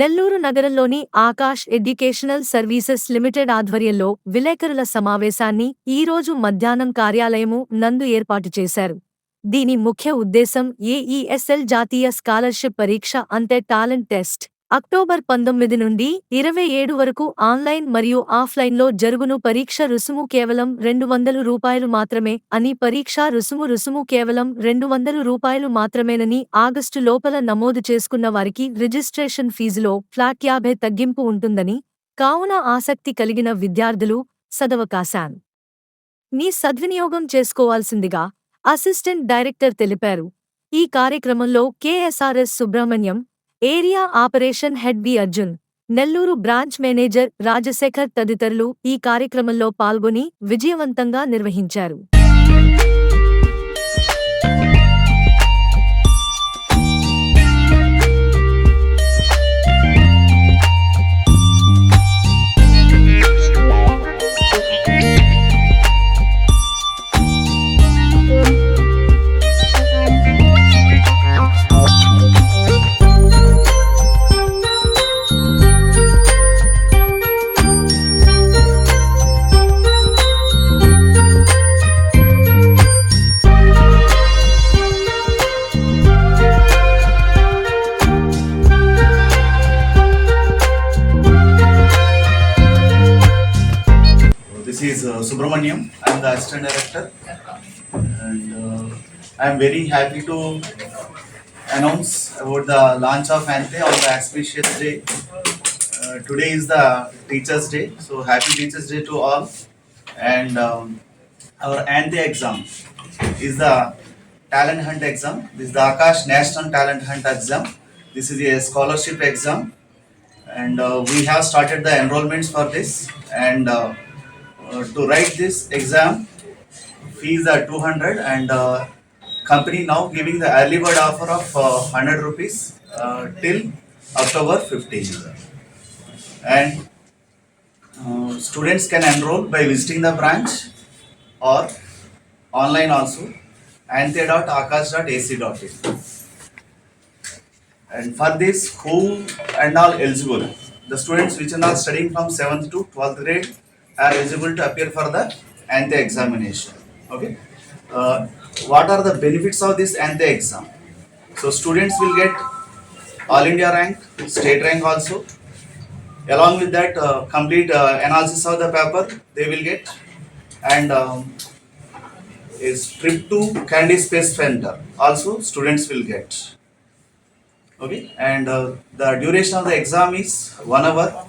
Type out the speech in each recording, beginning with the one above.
నెల్లూరు నగరంలోని Akash educational services limited ఆధ్వర్యంలో విలేకరుల సమావేశాన్ని ఈ రోజు మధ్యాహ్నం కార్యాలయము నందు ఏర్పాటు చేశారు. దీని ముఖ్య ఉద్దేశం ఏఈఎస్ఎల్ జాతీయ స్కాలర్షిప్ పరీక్ష అంతే టాలెంట్ టెస్ట్. అక్టోబర్ పంతొమ్మిది నుండి ఇరవై ఏడు వరకు ఆన్లైన్ మరియు ఆఫ్లైన్లో జరుగును పరీక్ష రుసుము కేవలం రెండు వందలు రూపాయలు మాత్రమే అని పరీక్ష రుసుము రుసుము కేవలం రెండు వందలు రూపాయలు మాత్రమేనని ఆగస్టు లోపల నమోదు చేసుకున్న వారికి రిజిస్ట్రేషన్ ఫీజులో ఫ్లాట్ యాభై తగ్గింపు ఉంటుందని కావున ఆసక్తి కలిగిన విద్యార్థులు సదవకాశాన్ నీ సద్వినియోగం చేసుకోవాల్సిందిగా అసిస్టెంట్ డైరెక్టర్ తెలిపారు. ఈ కార్యక్రమంలో KSRS Subrahmanyam area operation head B Arjun. Nellore branch manager Rajasekhar తదితరులు ఈ కార్యక్రమంలో పాల్గొని విజయవంతంగా నిర్వహించారు. Subramaniam. I am the assistant director, and uh, I am very happy to announce about the launch of Ante on the auspicious day. Uh, today is the Teachers' Day, so happy Teachers' Day to all. And um, our Ante exam is the talent hunt exam. This is the Akash National Talent Hunt exam. This is a scholarship exam, and uh, we have started the enrollments for this. And uh, to write this exam, fees are 200 and uh, company now giving the early bird offer of uh, 100 rupees uh, till October 15. And uh, students can enroll by visiting the branch or online also ante.akash.ac.in. And for this, who and all eligible? The students which are not studying from 7th to 12th grade are eligible to appear for the ANTE examination. Okay. Uh, what are the benefits of this ANTE exam? So students will get all India rank, state rank also. Along with that, uh, complete uh, analysis of the paper they will get, and um, is trip to Candy Space Center also students will get. Okay, and uh, the duration of the exam is one hour.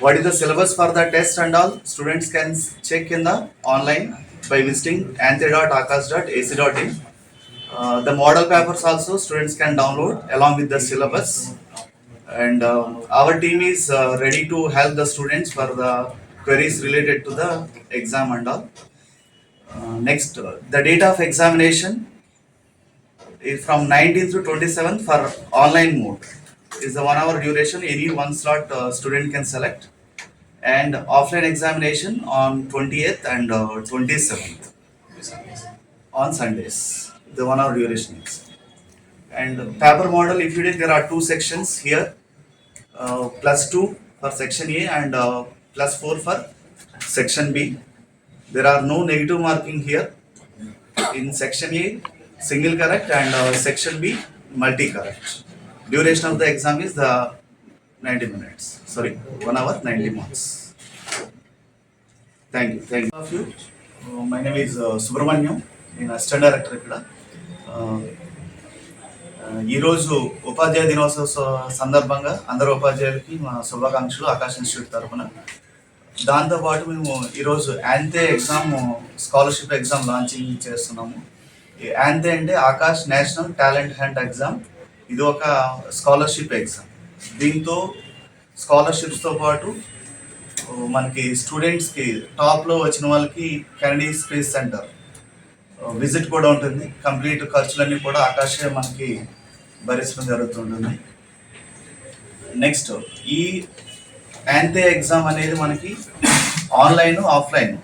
What is the syllabus for the test and all? Students can check in the online by visiting ante.akas.ac.in. Uh, the model papers also students can download along with the syllabus. And uh, our team is uh, ready to help the students for the queries related to the exam and all. Uh, next, uh, the date of examination is from 19th to 27th for online mode. Is the one hour duration. Any one slot uh, student can select, and offline examination on 28th and uh, 27th on Sundays. The one hour duration is. And paper model, if you take, there are two sections here. Uh, plus two for section A and uh, plus four for section B. There are no negative marking here. In section A, single correct and uh, section B, multi correct. Duration of the exam is the ninety minutes sorry one hour ninety marks thank you thank you of you my name is Subrahmanyam నేను assistant director ఇక్కడ. Uh, uh, ఈరోజు ఉపాధ్యాయ దినోత్సవ స- సందర్భంగా అందరు ఉపాధ్యాయులకి మా శుభాకాంక్షలు ఆకాశ్ ఇన్స్టిట్యూట్ తరఫున దాంతోపాటు మేము ఈరోజు ANTHE exam scholarship exam launching చేస్తున్నాము. యాంతే అంటే Aakash national talent hunt exam. ఇది ఒక స్కాలర్షిప్ ఎగ్జామ్. దీంతో స్కాలర్షిప్స్తో పాటు మనకి స్టూడెంట్స్కి టాప్లో వచ్చిన వాళ్ళకి కెనడీ స్పేస్ సెంటర్ విజిట్ కూడా ఉంటుంది. కంప్లీట్ ఖర్చులన్నీ కూడా ఆకాశే మనకి భరించడం జరుగుతుంటుంది. నెక్స్ట్ ఈ యాంతే ఎగ్జామ్ అనేది మనకి ఆన్లైన్ ఆఫ్లైన్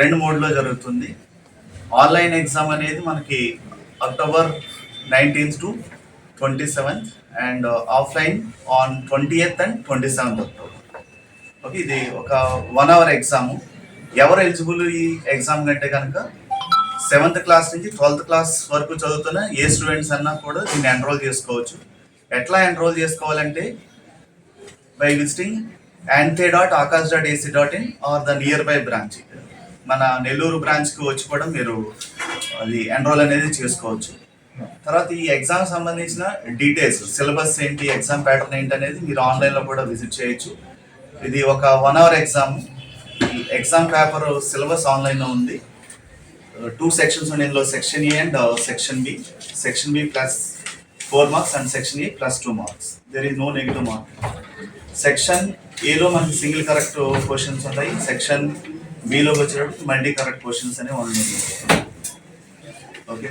రెండు మోడ్లో జరుగుతుంది. ఆన్లైన్ ఎగ్జామ్ అనేది మనకి October nineteenth to twenty seventh and uh, offline on twenty eighth and twenty seventh October okay ఇది ఒక వన్ అవర్ ఎగ్జామ్ ఎవరు ఎలిజిబుల్ ఈ ఎగ్జామ్ కంటే కనుక? సెవెంత్ క్లాస్ నుంచి ట్వెల్త్ క్లాస్ వరకు చదువుతున్న ఏ స్టూడెంట్స్ అన్నా కూడా దీన్ని ఎన్రోల్ చేసుకోవచ్చు. ఎట్లా ఎన్రోల్ చేసుకోవాలంటే by visiting ANTHE dot Aakash dot AC dot in or the nearby branch మన నెల్లూరు బ్రాంచ్కి వచ్చి కూడా మీరు అది ఎన్రోల్ అనేది చేసుకోవచ్చు. తర్వాత ఈ ఎగ్జామ్ సంబంధించిన డీటెయిల్స్ సిలబస్ ఏంటి ఎగ్జామ్ ప్యాటర్న్ ఏంటి అనేది మీరు ఆన్లైన్లో కూడా విజిట్ చేయొచ్చు. ఇది ఒక వన్ అవర్ ఎగ్జామ్ ఈ ఎగ్జామ్ పేపర్ సిలబస్ ఆన్లైన్లో ఉంది. Uh, టూ సెక్షన్స్ ఉన్నాయి. ఇందులో section A and section B section B plus four marks and section A plus two marks there is no negative mark section ఏలో మనకి single correct questions ఉంటాయి. Section బిలోకి వచ్చేటప్పుడు multi correct questions అనేవి ఉన్నాయి okay